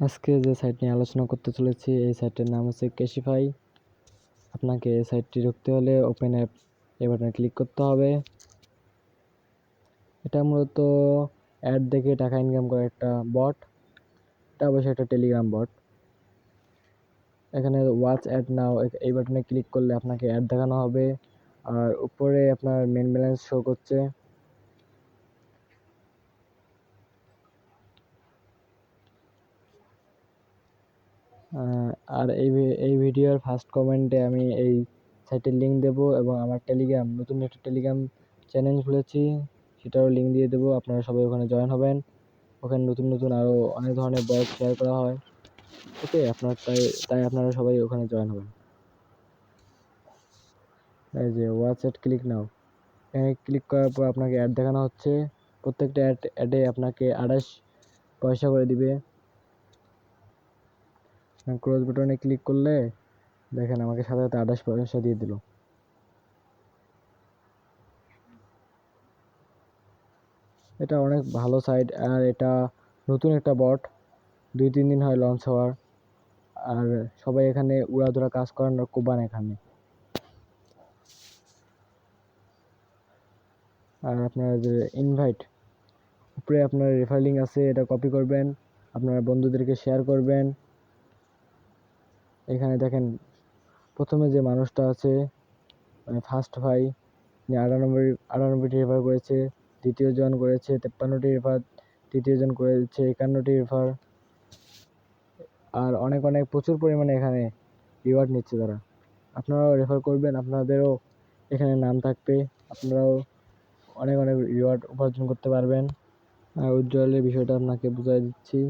আজকে যে সাইট নিয়ে আলোচনা করতে চলেছি, এই সাইটের নাম হচ্ছে কেশিফাই আপনাকে এই সাইটটি ঢুকতে হলে ওপেন অ্যাপ বাটনে ক্লিক করতে হবে। এটা মূলত অ্যাড দেখে টাকা ইনকাম করার একটা বট এটা অবশ্যই একটা টেলিগ্রাম বট এখানে ওয়াচ অ্যাড নাও এই বাটনে ক্লিক করলে আপনাকে অ্যাড দেখানো হবে। আর উপরে আপনার মেন ব্যালেন্স শো করছে। আর এই এই ভিডিওর ফার্স্ট কমেন্টে আমি এই সাইটের লিঙ্ক দেবো এবং আমার টেলিগ্রাম নতুন একটা টেলিগ্রাম চ্যানেল খুলেছি, সেটারও লিঙ্ক দিয়ে দেবো, আপনারা সবাই ওখানে জয়েন হবেন। ওখানে নতুন নতুন আরও অনেক ধরনের বই শেয়ার করা হয়। ওকে আপনার তাই তাই আপনারা সবাই ওখানে জয়েন হবেন। এই যে ওয়াচ অ্যাড ক্লিক নাও। এখানে ক্লিক করার পর আপনাকে অ্যাড দেখানো হচ্ছে। প্রত্যেকটা অ্যাড অ্যাডে আপনাকে আঠাশ পয়সা করে দিবে। ক্রস বাটনে ক্লিক করলে দেখেন আমাকে সাথে সাথে আঠাশ পয়সা দিয়ে দিল। এটা অনেক ভালো সাইট আর এটা নতুন একটা বট দুই তিন দিন হয় লঞ্চ হওয়ার। আর সবাই এখানে উড়াধুরা কাজ করেন কোবান এখানে। আর আপনার যে ইনভাইট উপরে আপনার রেফার আছে, এটা কপি করবেন। আপনার বন্ধুদেরকে শেয়ার করবেন। এখানে দেখেন, প্রথমে যে মানুষটা আছে মানে ফার্স্ট ভাই, যে আটানব্বই, আটানব্বইটি রেফার করেছে, দ্বিতীয় জন করেছে, তেপ্পান্নটি রেফার তৃতীয় জন করেছে, একান্নটি রেফার আর অনেক অনেক প্রচুর পরিমাণে এখানে রিওয়ার্ড নিচ্ছে তারা। আপনারাও রেফার করবেন, আপনাদেরও এখানে নাম থাকবে, আপনারাও অনেক অনেক রিওয়ার্ড উপার্জন করতে পারবেন। আর উজ্জ্বলের বিষয়টা আপনাকে বুঝিয়ে দিচ্ছি।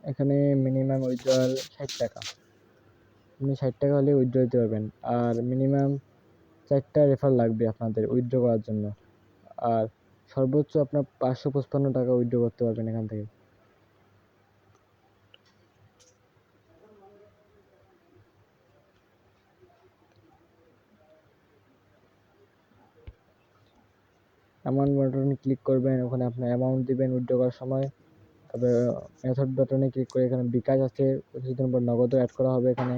এখানে মিনিমাম উইথড্রয়াল ষাট টাকা। আপনি ষাট টাকা হলে উইথড্র দিতে পারবেন। আর মিনিমাম চারটা রেফার লাগবে আপনাদের উইথড্র করার জন্য। আর সর্বোচ্চ আপনার পাঁচশো পঁচপান্ন টাকা উইথড্র করতে পারবেন এখান থেকে। অ্যামাউন্ট বাটনে ক্লিক করবেন, ওখানে আপনার অ্যামাউন্ট দিবেন উইথড্র করার সময়। তারপরে মেথড বাটনে ক্লিক করে এখানে বিকাশ আছে কিছুদিন পর নগদও অ্যাড করা হবে এখানে।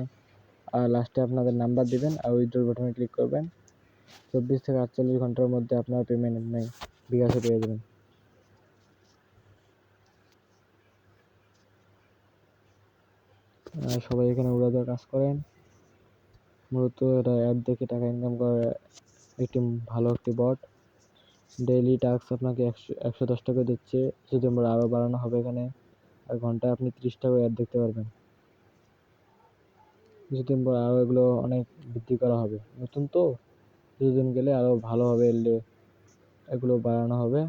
আর লাস্টে আপনাদের নাম্বার দিবেন আর উইথড্র বাটনে ক্লিক করবেন। চব্বিশ থেকে আটচল্লিশ ঘণ্টার মধ্যে আপনার পেমেন্ট আপনি বিকাশে পেয়ে যাবেন। সবাই এখানে উড়াদুরা কাজ করেন। মূলত এটা অ্যাড দেখে টাকা ইনকাম করার একটি ভালো একটি বট ডেইলি টাস্ক আপনাকে একশো একশো দশ টাকা দিচ্ছে। যদি আমরা আরও বাড়ানো হবে এখানে। আর ঘন্টায় আপনি তিরিশ টাকা অ্যাড দেখতে পারবেন। কিছুদিন পর আরও এগুলো অনেক বৃদ্ধি করা হবে। নতুন তো? কিছুদিন গেলে আরও ভালো হবে এগুলো বাড়ানো হবে।